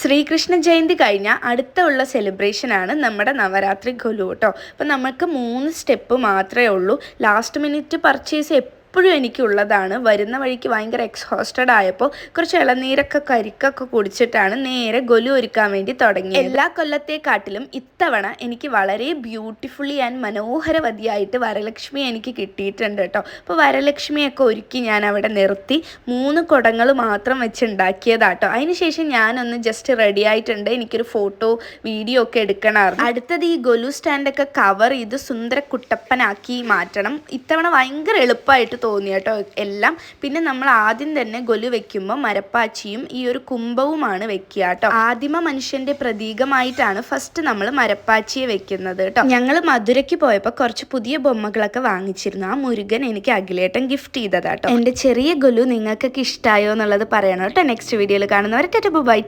ശ്രീകൃഷ്ണ ജയന്തി കഴിഞ്ഞാൽ അടുത്തുള്ള സെലിബ്രേഷനാണ് നമ്മുടെ നവരാത്രി കൊലു കേട്ടോ അപ്പം നമുക്ക് മൂന്ന് സ്റ്റെപ്പ് മാത്രമേ ഉള്ളൂ. ലാസ്റ്റ് മിനിറ്റ് പർച്ചേസ് എപ്പോഴും എനിക്കുള്ളതാണ്. വരുന്ന വഴിക്ക് ഭയങ്കര എക്സോസ്റ്റഡ് ആയപ്പോൾ കുറച്ച് ഇളനീരൊക്കെ കരിക്കൊക്കെ കുടിച്ചിട്ടാണ് നേരെ ഗൊലു ഒരുക്കാൻ വേണ്ടി തുടങ്ങി എല്ലാ കൊല്ലത്തെക്കാട്ടിലും ഇത്തവണ എനിക്ക് വളരെ ബ്യൂട്ടിഫുള്ളി ആൻഡ് മനോഹരവതിയായിട്ട് വരലക്ഷ്മി എനിക്ക് കിട്ടിയിട്ടുണ്ട് കേട്ടോ. അപ്പോൾ വരലക്ഷ്മിയൊക്കെ ഒരുക്കി ഞാൻ അവിടെ നിർത്തി. മൂന്ന് കുടങ്ങൾ മാത്രം വെച്ച് ഉണ്ടാക്കിയതാട്ടോ. അതിനുശേഷം ഞാനൊന്ന് ജസ്റ്റ് റെഡി ആയിട്ടുണ്ട്. എനിക്കൊരു ഫോട്ടോ വീഡിയോ ഒക്കെ എടുക്കണമായിരുന്നു. അടുത്തത് ഈ ഗൊലു സ്റ്റാൻഡൊക്കെ കവർ ചെയ്ത് സുന്ദര കുട്ടപ്പനാക്കി മാറ്റണം. ഇത്തവണ ഭയങ്കര എളുപ്പമായിട്ട് തോന്നി കേട്ടോ എല്ലാം. പിന്നെ നമ്മൾ ആദ്യം തന്നെ ഗൊലു വെക്കുമ്പോൾ മരപ്പാച്ചിയും ഈ ഒരു കുംഭവുമാണ് വെക്കുക കേട്ടോ ആദിമ മനുഷ്യന്റെ പ്രതീകമായിട്ടാണ് ഫസ്റ്റ് നമ്മൾ മരപ്പാച്ചിയെ വെക്കുന്നത് കേട്ടോ ഞങ്ങൾ മധുരയ്ക്ക് പോയപ്പോൾ കുറച്ച് പുതിയ ബൊമ്മകളൊക്കെ വാങ്ങിച്ചിരുന്നു. ആ മുരുകൻ എനിക്ക് അഖിലേട്ടൻ ഗിഫ്റ്റ് ചെയ്തതാട്ടോ. എന്റെ ചെറിയ ഗൊലു നിങ്ങൾക്കൊക്കെ ഇഷ്ടമായോ എന്നുള്ളത് പറയണം കേട്ടോ നെക്സ്റ്റ് വീഡിയോയിൽ കാണുന്നവരെ ബൈ.